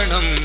மரணம்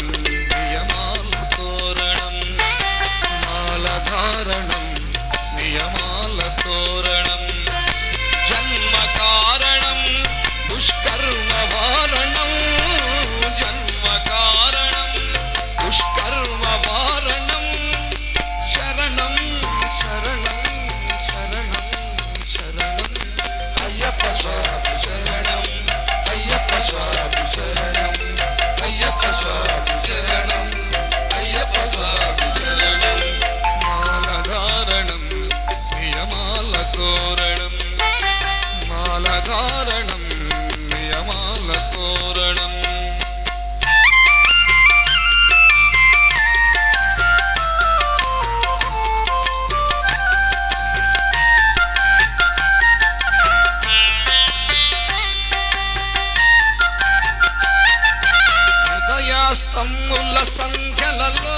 కమ్ముల సంఖ్యలలో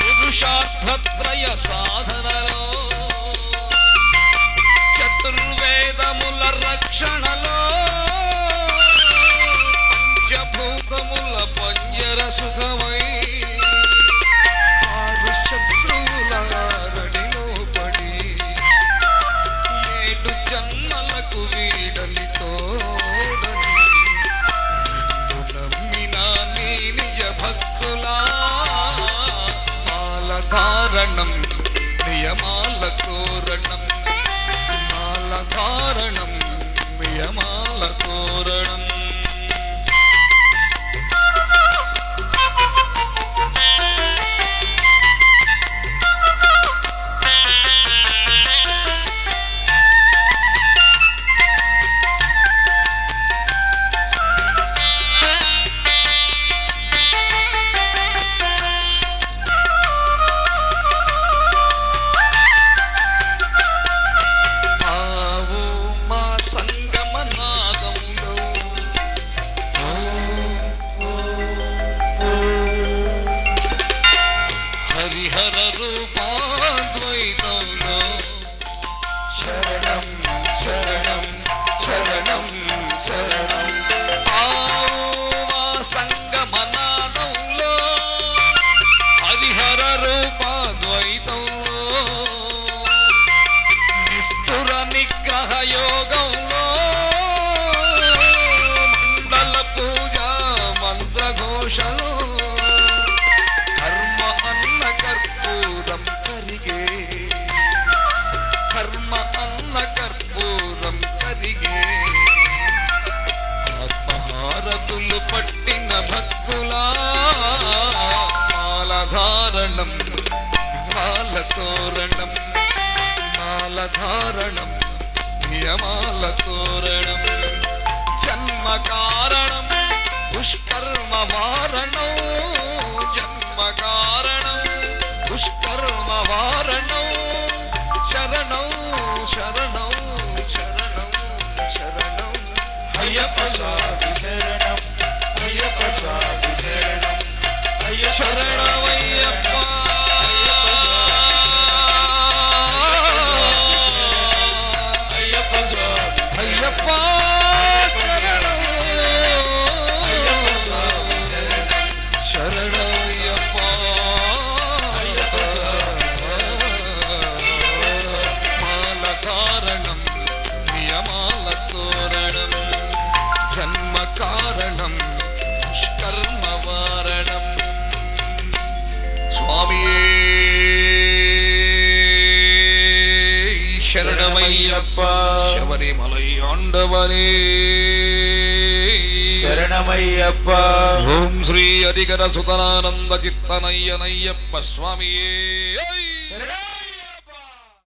పురుషాభద్రయ సాధనలో చతుర్వేదముల రక్షణలో పంచభూతముల పంజర సుఖమై జన్మలకు వీడలితో కారణం నియమాల తోరణం మాల కారణం నియమాల తోరణం. హరిహర రూపాద్వైతంలో శరణం శరణం శరణం శరణం. ఆవు మా హరిహర రూపాద్వైతంలో నిష్ఠుర నిగ్రహ యోగంలో మండల పూజ మంత్రఘోషం భక్తులా మాలధారణం మాల మాలధారణం నియమాల తోరణం జన్మ కారణం దుష్కర్మ వారణం శరణమయ్యప్ప. శబరిమలై ఆండవనే. శరణమయ్యప్ప. ఓం శ్రీ అధికర సుతనానంద చిత్తనయ్యనయ్యప్ప స్వామియే. శరణం.